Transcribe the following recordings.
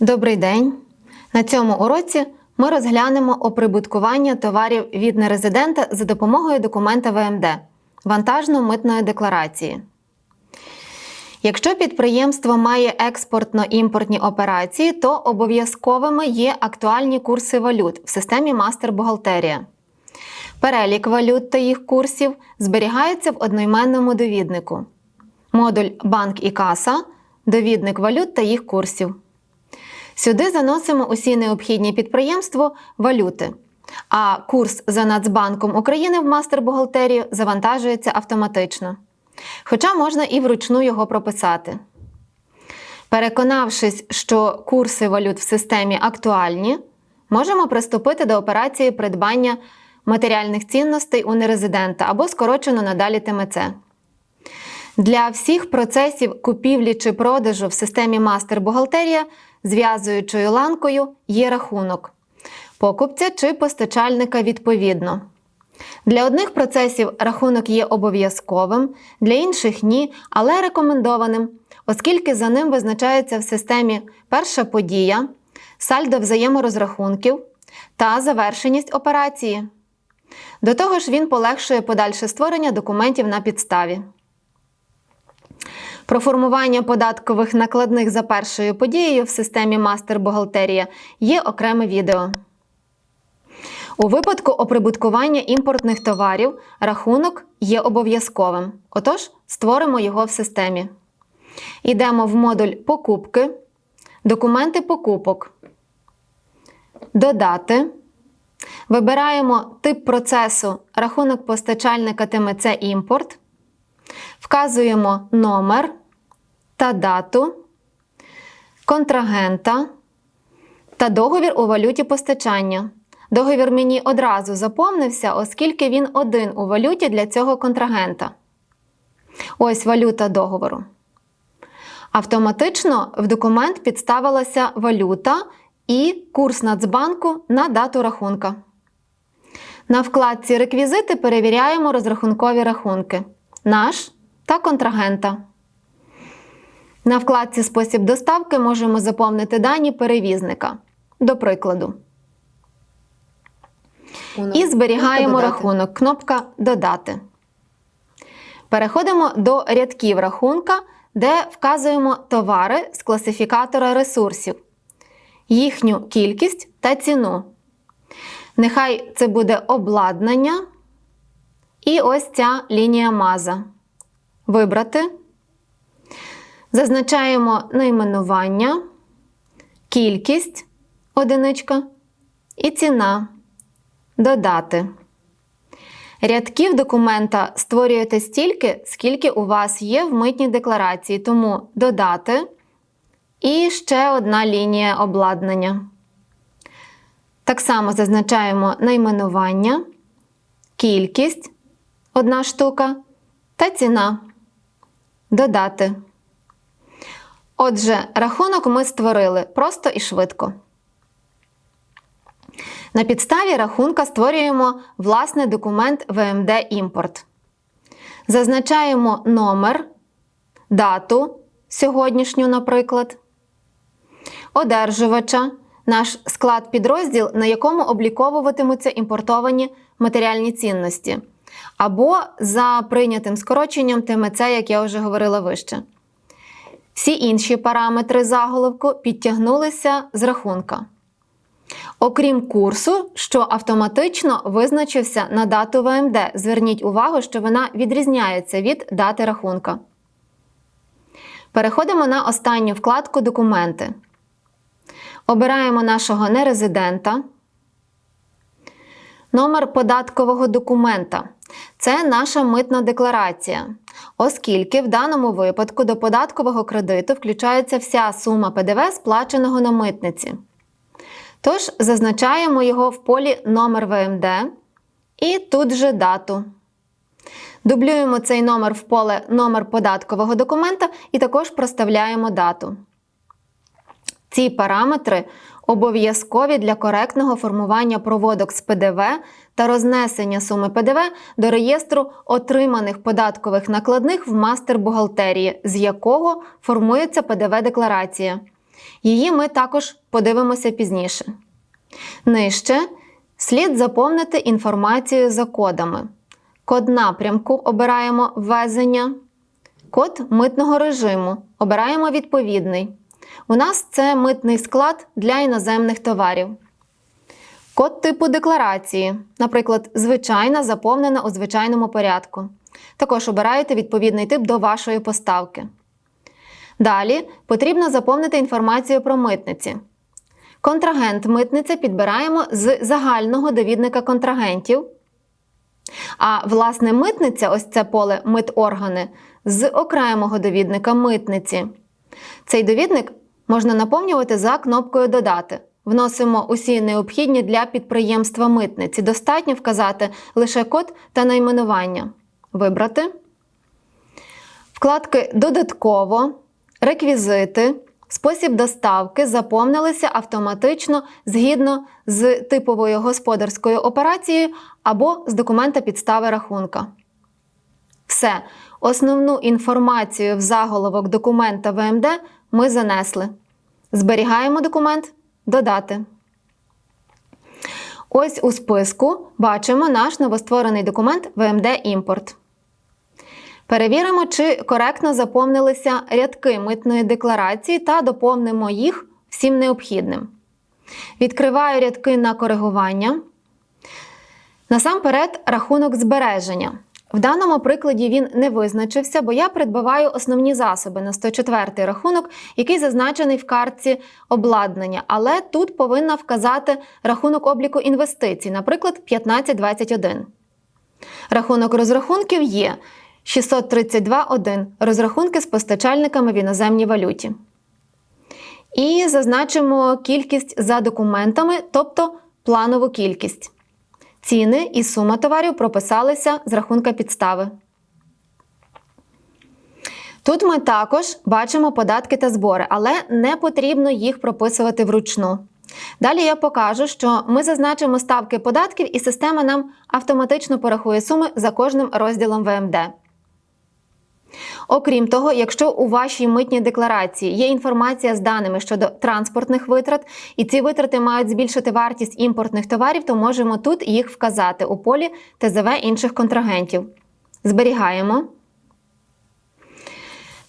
Добрий день! На цьому уроці ми розглянемо оприбуткування товарів від нерезидента за допомогою документа ВМД вантажно-митної декларації. Якщо підприємство має експортно-імпортні операції, то обов'язковими є актуальні курси валют в системі мастер-бухгалтерія. Перелік валют та їх курсів зберігається в одноіменному довіднику. Модуль Банк і каса довідник валют та їх курсів. Сюди заносимо усі необхідні підприємству валюти. А курс за Нацбанком України в мастер-бухгалтерію завантажується автоматично. Хоча можна і вручну його прописати. Переконавшись, що курси валют в системі актуальні, можемо приступити до операції придбання матеріальних цінностей у нерезидента або скорочено надалі ТМЦ. Для всіх процесів купівлі чи продажу в системі мастер-бухгалтерія зв'язуючою ланкою є рахунок покупця чи постачальника відповідно. Для одних процесів рахунок є обов'язковим, для інших ні, але рекомендованим, оскільки за ним визначається в системі перша подія, сальдо взаєморозрахунків та завершеність операції. До того ж, він полегшує подальше створення документів на підставі. Про формування податкових накладних за першою подією в системі мастер-бухгалтерія є окреме відео. У випадку оприбуткування імпортних товарів рахунок є обов'язковим. Отож, створимо його в системі. Йдемо в модуль Покупки, Документи покупок. Додати. Вибираємо тип процесу рахунок постачальника ТМЦ імпорт. Вказуємо номер та дату, контрагента та договір у валюті постачання. Договір мені одразу заповнився, оскільки він один у валюті для цього контрагента. Ось валюта договору. Автоматично в документ підставилася валюта і курс Нацбанку на дату рахунка. На вкладці Реквізити перевіряємо розрахункові рахунки. Наш та контрагента. На вкладці Спосіб доставки можемо заповнити дані перевізника. До прикладу. І зберігаємо Додати. рахунок. Кнопка Додати. Переходимо до рядків рахунка, де вказуємо товари з класифікатора ресурсів, їхню кількість та ціну. Нехай це буде обладнання. І ось ця лінія маза. Вибрати. Зазначаємо найменування, кількість одиничка і ціна. Додати. Рядків документа створюєте стільки, скільки у вас є в митній декларації, тому додати. І ще одна лінія обладнання. Так само зазначаємо найменування, кількість одна штука та ціна. Додати. Отже, рахунок ми створили просто і швидко. На підставі рахунка створюємо власний документ ВМД імпорт. Зазначаємо номер, дату сьогоднішню, наприклад, одержувача, наш склад підрозділ, на якому обліковуватимуться імпортовані матеріальні цінності. Або за прийнятим скороченням ТМЦ, як я вже говорила вище. Всі інші параметри заголовку підтягнулися з рахунка. Окрім курсу, що автоматично визначився на дату ВМД. Зверніть увагу, що вона відрізняється від дати рахунка. Переходимо на останню вкладку Документи. Обираємо нашого нерезидента. Номер податкового документа. Це наша митна декларація, оскільки в даному випадку до податкового кредиту включається вся сума ПДВ, сплаченого на митниці. Тож зазначаємо його в полі номер ВМД і тут же дату. Дублюємо цей номер в поле номер податкового документа і також проставляємо дату. Ці параметри обов'язкові для коректного формування проводок з ПДВ та рознесення суми ПДВ до реєстру отриманих податкових накладних в мастер бухгалтерії, з якого формується ПДВ-декларація. Її ми також подивимося пізніше. Нижче слід заповнити інформацію за кодами. Код напрямку обираємо ввезення, код митного режиму обираємо відповідний. У нас це митний склад для іноземних товарів. Код типу декларації, наприклад, звичайна заповнена у звичайному порядку. Також обираєте відповідний тип до вашої поставки. Далі потрібно заповнити інформацію про митниці. Контрагент митниця підбираємо з загального довідника контрагентів. А власне митниця, ось це поле миторгани, з окремого довідника митниці. Цей довідник можна наповнювати за кнопкою Додати. Вносимо усі необхідні для підприємства митниці. Достатньо вказати лише код та найменування. Вибрати. Вкладки Додатково, реквізити, спосіб доставки заповнилися автоматично згідно з типовою господарською операцією або з документа підстави рахунка. Все. Основну інформацію в заголовок документа ВМД ми занесли. Зберігаємо документ Додати. Ось у списку бачимо наш новостворений документ ВМД Імпорт. Перевіримо, чи коректно заповнилися рядки митної декларації та доповнимо їх всім необхідним. Відкриваю рядки на коригування. Насамперед, рахунок збереження. В даному прикладі він не визначився, бо я придбаваю основні засоби на 104 рахунок, який зазначений в картці обладнання, але тут повинна вказати рахунок обліку інвестицій, наприклад, 1521. Рахунок розрахунків є 632.1 розрахунки з постачальниками в іноземній валюті. І зазначимо кількість за документами, тобто планову кількість. Ціни і сума товарів прописалися з рахунка підстави. Тут ми також бачимо податки та збори, але не потрібно їх прописувати вручну. Далі я покажу, що ми зазначимо ставки податків, і система нам автоматично порахує суми за кожним розділом ВМД. Окрім того, якщо у вашій митній декларації є інформація з даними щодо транспортних витрат, і ці витрати мають збільшити вартість імпортних товарів, то можемо тут їх вказати у полі ТЗВ інших контрагентів. Зберігаємо.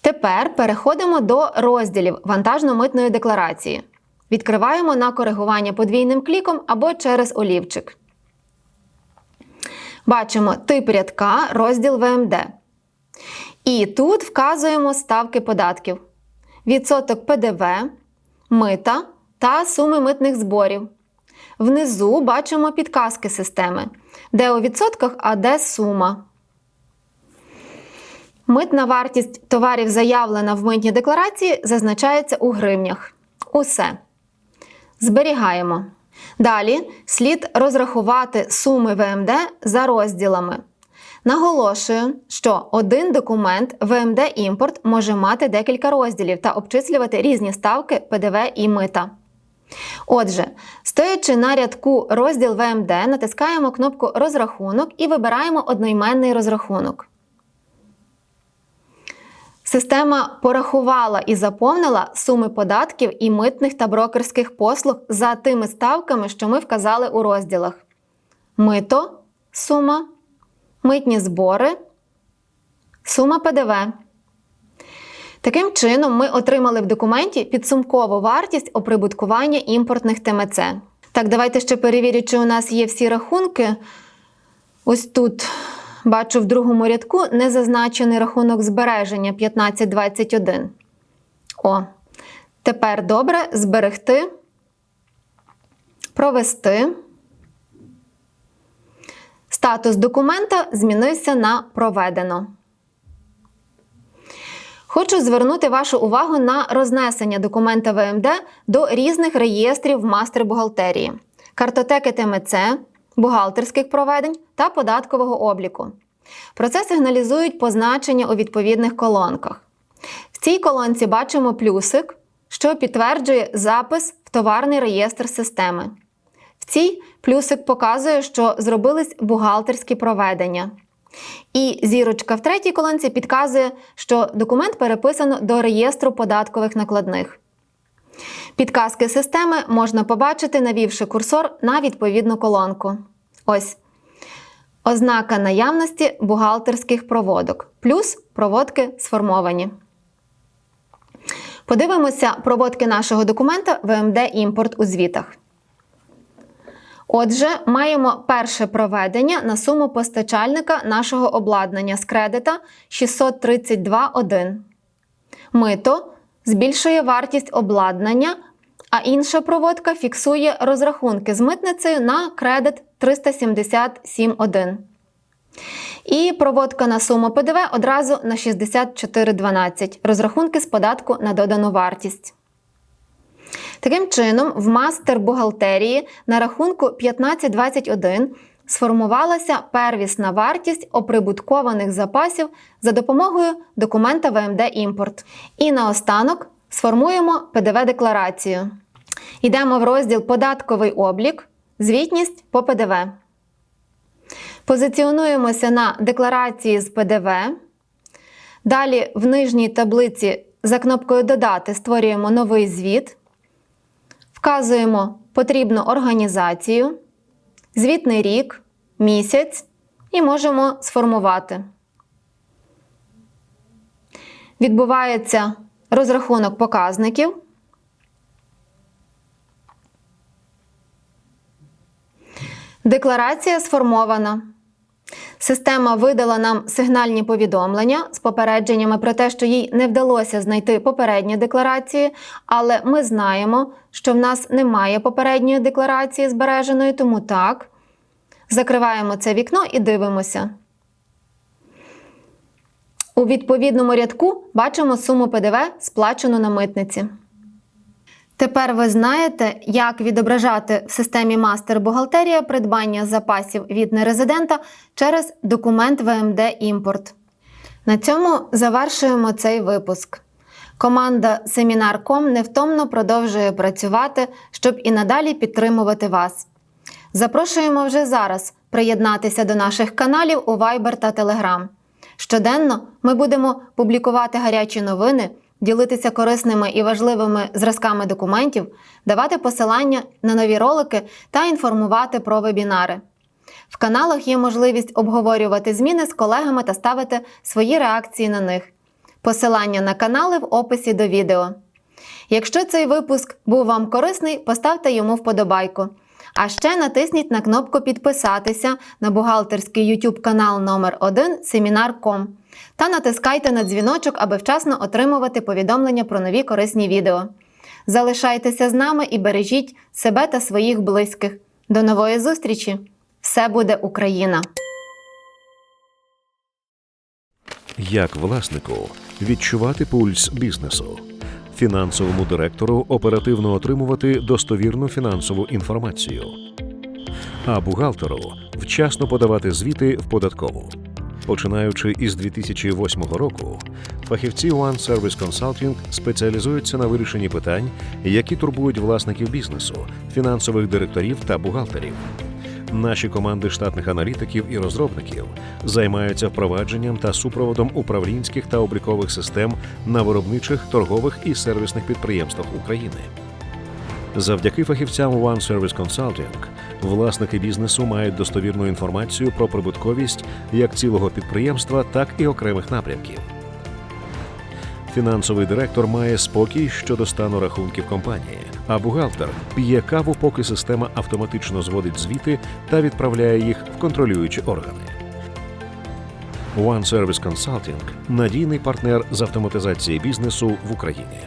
Тепер переходимо до розділів вантажно-митної декларації. Відкриваємо на коригування подвійним кліком або через олівчик. Бачимо тип рядка, розділ ВМД. І тут вказуємо ставки податків: відсоток ПДВ, мита та суми митних зборів. Внизу бачимо підказки системи, де у відсотках, а де сума. Митна вартість товарів, заявлена в митній декларації, зазначається у гривнях. Усе. Зберігаємо. Далі слід розрахувати суми ВМД за розділами. Наголошую, що один документ ВМД імпорт може мати декілька розділів та обчислювати різні ставки ПДВ і мита. Отже, стоячи на рядку розділ ВМД, натискаємо кнопку Розрахунок і вибираємо одноіменний розрахунок. Система порахувала і заповнила суми податків і митних та брокерських послуг за тими ставками, що ми вказали у розділах: Мито сума митні збори, сума ПДВ. Таким чином, ми отримали в документі підсумкову вартість оприбуткування імпортних ТМЦ. Так, давайте ще перевірю, чи у нас є всі рахунки. Ось тут бачу в другому рядку незазначений рахунок збереження 1521. О, тепер добре зберегти, провести. Статус документа змінився на Проведено. Хочу звернути вашу увагу на рознесення документа ВМД до різних реєстрів мастер бухгалтерії, картотеки ТМЦ, бухгалтерських проведень та податкового обліку. Про це сигналізують позначення у відповідних колонках. В цій колонці бачимо плюсик, що підтверджує запис в товарний реєстр системи. В цій плюсик показує, що зробились бухгалтерські проведення. І зірочка в третій колонці підказує, що документ переписано до реєстру податкових накладних. Підказки системи можна побачити, навівши курсор на відповідну колонку. Ось ознака наявності бухгалтерських проводок, плюс проводки сформовані. Подивимося проводки нашого документа ВМД імпорт у звітах. Отже, маємо перше проведення на суму постачальника нашого обладнання з кредита 632,1. Мито збільшує вартість обладнання, а інша проводка фіксує розрахунки з митницею на кредит 377,1. І проводка на суму ПДВ одразу на 64,12. Розрахунки з податку на додану вартість. Таким чином, в мастер бухгалтерії на рахунку 1521 сформувалася первісна вартість оприбуткованих запасів за допомогою документа ВМД імпорт. І наостанок сформуємо ПДВ-декларацію. Йдемо в розділ Податковий облік, звітність по ПДВ. Позиціонуємося на декларації з ПДВ. Далі в нижній таблиці за кнопкою Додати створюємо новий звіт. Вказуємо потрібну організацію, звітний рік, місяць і можемо сформувати. Відбувається розрахунок показників. Декларація сформована. Система видала нам сигнальні повідомлення з попередженнями про те, що їй не вдалося знайти попередні декларації, але ми знаємо, що в нас немає попередньої декларації збереженої, тому так. Закриваємо це вікно і дивимося. У відповідному рядку бачимо суму ПДВ, сплачену на митниці. Тепер ви знаєте, як відображати в системі мастер бухгалтерія придбання запасів від нерезидента через документ ВМД імпорт. На цьому завершуємо цей випуск. Команда Семінар.ком невтомно продовжує працювати, щоб і надалі підтримувати вас. Запрошуємо вже зараз приєднатися до наших каналів у Viber та Telegram. Щоденно ми будемо публікувати гарячі новини, ділитися корисними і важливими зразками документів, давати посилання на нові ролики та інформувати про вебінари. В каналах є можливість обговорювати зміни з колегами та ставити свої реакції на них. Посилання на канали в описі до відео. Якщо цей випуск був вам корисний, поставте йому вподобайку. А ще натисніть на кнопку Підписатися на бухгалтерський YouTube канал номер 1 Семінар.ком та натискайте на дзвіночок, аби вчасно отримувати повідомлення про нові корисні відео. Залишайтеся з нами і бережіть себе та своїх близьких. До нової зустрічі! Все буде Україна! Як власнику відчувати пульс бізнесу, фінансовому директору оперативно отримувати достовірну фінансову інформацію, а бухгалтеру вчасно подавати звіти в податкову. Починаючи із 2008 року, фахівці One Service Consulting спеціалізуються на вирішенні питань, які турбують власників бізнесу, фінансових директорів та бухгалтерів. Наші команди штатних аналітиків і розробників займаються впровадженням та супроводом управлінських та облікових систем на виробничих, торгових і сервісних підприємствах України. Завдяки фахівцям One Service Consulting власники бізнесу мають достовірну інформацію про прибутковість як цілого підприємства, так і окремих напрямків. Фінансовий директор має спокій щодо стану рахунків компанії, а бухгалтер п'є каву, поки система автоматично зводить звіти та відправляє їх в контролюючі органи. One Service Consulting – надійний партнер з автоматизації бізнесу в Україні.